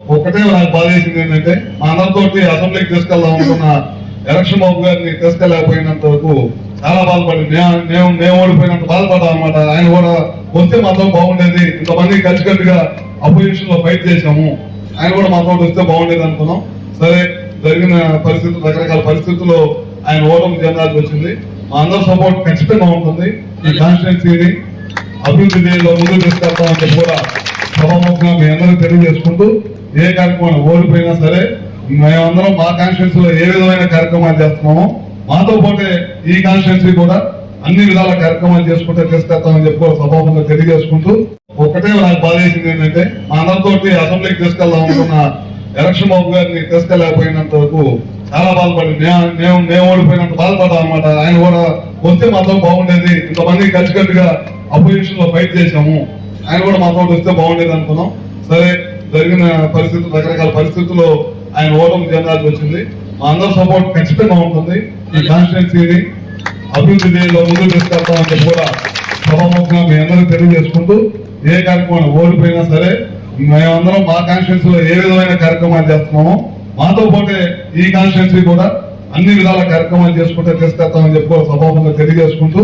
ఒక్కటే నాకు బాధ వేసింది ఏంటంటే మా అందరితోటి అసెంబ్లీకి తీసుకెళ్దాం అనుకున్న ఎలక్షన్ బాబు గారిని తీసుకెళ్ళకపోయినంత వరకు చాలా బాధపడి మేము మేము ఓడిపోయినంత బాధపడ్డాం అనమాట ఆయన కూడా వస్తే మాతో బాగుండేది. ఇంతమంది కలిసికట్టుగా అపోజిషన్లో ఫైట్ చేశాము. ఆయన కూడా మాతో వస్తే బాగుండేది అనుకున్నాం. సరే జరిగిన పరిస్థితులు రకరకాల పరిస్థితుల్లో ఆయన ఓటమి చెందాల్సి వచ్చింది. మా అందరి సపోర్ట్ ఖచ్చితంగా ఉంటుంది. ఈ కాన్స్టిట్యున్సీని అభివృద్ధి ముందుకు తీసుకెళ్తామని కూడా సభాముఖంగా మీ అందరూ తెలియజేసుకుంటూ ఏ కార్యక్రమం ఓడిపోయినా సరే మేమందరం మా కాన్స్టిట్యున్సీ లో ఏ విధమైన కార్యక్రమాలు చేస్తున్నామో మాతో పోతే ఈ కాన్స్టిట్యూన్సీ కూడా అన్ని విధాల కార్యక్రమాలు చేసుకుంటే తీసుకెళ్తామని చెప్పి కూడా తెలియజేసుకుంటూ ఒక్కటే నాకు బాధ వేసింది ఏంటంటే మా అందరితోటి అసెంబ్లీకి తీసుకెళ్దాం అనుకున్న ఎలక్షన్ బాబు గారిని తీసుకెళ్ళకపోయినంత వరకు చాలా బాధపడి మేము మేము ఓడిపోయినంత బాధపడ్డాం అనమాట ఆయన కూడా వస్తే మాతో బాగుండేది. ఇంతమంది కలిసికట్టుగా అపోజిషన్లో ఫైట్ చేశాము. ఆయన కూడా మాతో వస్తే బాగుండేది అనుకున్నాం. సరే జరిగిన పరిస్థితులు రకరకాల పరిస్థితుల్లో ఆయన ఓటమి చెందాల్సి వచ్చింది. మా అందరి సపోర్ట్ ఖచ్చితంగా ఉంటుంది. ఈ కాన్స్టిట్యున్సీని అభివృద్ధి దిశలో ముందుకు తీసుకెళ్తామని చెప్పి కూడా సభాముఖంగా మీ అందరూ తెలియజేసుకుంటూ ఏ కార్యక్రమం ఓడిపోయినా సరే మేమందరం మా కాన్స్టిట్యున్సీలో ఏ విధమైన కార్యక్రమాలు చేస్తున్నామో మాతో పాటే ఈ కాన్స్టిట్యున్సీ కూడా అన్ని విధాల కార్యక్రమాలు చేసుకుంటే తీసుకెళ్తామని చెప్పి కూడా సభాముఖంగా తెలియజేసుకుంటూ